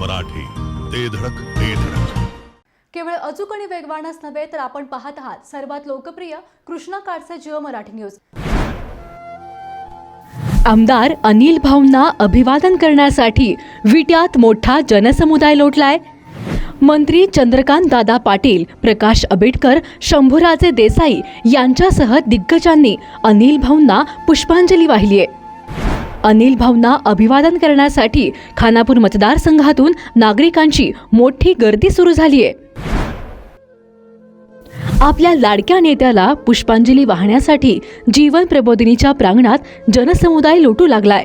मराठी ते धडक ते धडक. केवळ अचूक आणि वेगवानच नव्हे तर आपण पाहत आहात सर्वात लोकप्रिय कृष्णा काडसे जिओ मराठी न्यूज. आमदार अनिल भाऊंना अभिवादन करण्यासाठी विट्यात मोठा जनसमुदाय लोटलाय. मंत्री चंद्रकांत दादा पाटील प्रकाश आंबेडकर शंभूराजे देसाई यांच्यासह दिग्गजांनी अनिल भाऊंना पुष्पांजली वाहिली आहे अनिल भाऊंना अभिवादन करण्यासाठी खानापूर मतदारसंघातून नागरिकांची मोठी गर्दी सुरू झाली आहे आपल्या लाडक्या नेत्याला पुष्पांजली वाहण्यासाठी जीवन प्रबोधिनीच्या प्रांगणात जनसमुदाय लोटू लागलाय.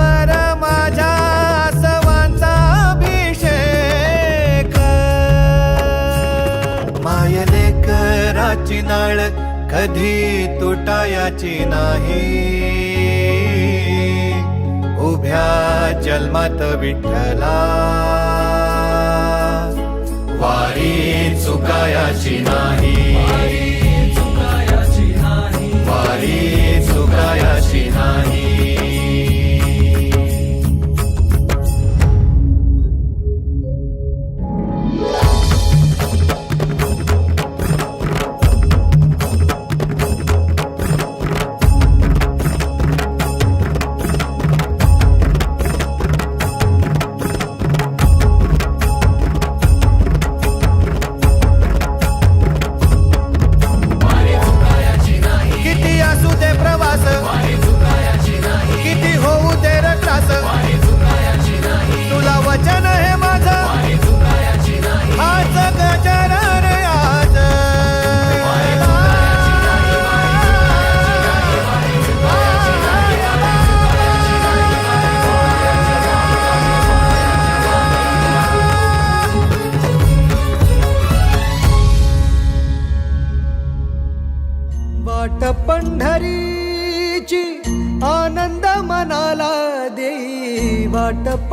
प्रेमाची नाळ कधी तुटायाची नाही. उभ्या जन्मात विठ्ठला वारी चुकायाची नाही. वारी चुकायाची नाही.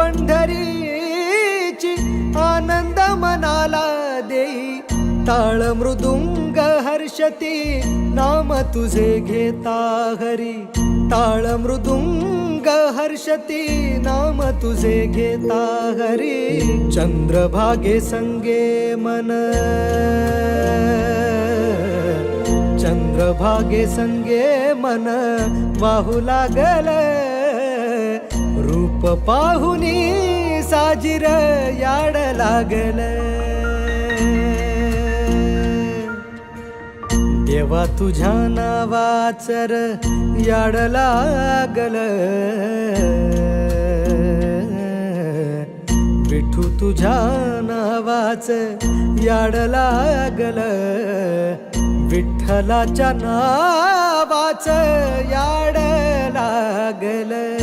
पंढरीची आनंद मनाला देई. ताळ मृदुंग हर्षती नाम तुझे घेता हरी. ताळ मृदुंग हर्षती नाम तुझे घेता हरी. चंद्रभागे संगे मन. चंद्रभागे संगे मन. वाहू लागल पाहुनी साजिर याड लागल. देवा तुझ्या नावाचर याड लागल. विठू तुझ्या नावाच याड लागल. विठ्ठलाच्या नावाच याड लागल.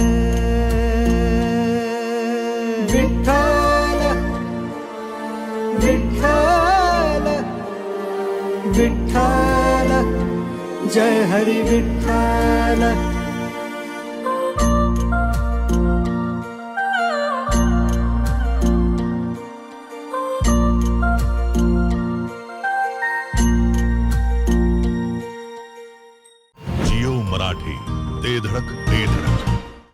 जय हरी विठ्ठल।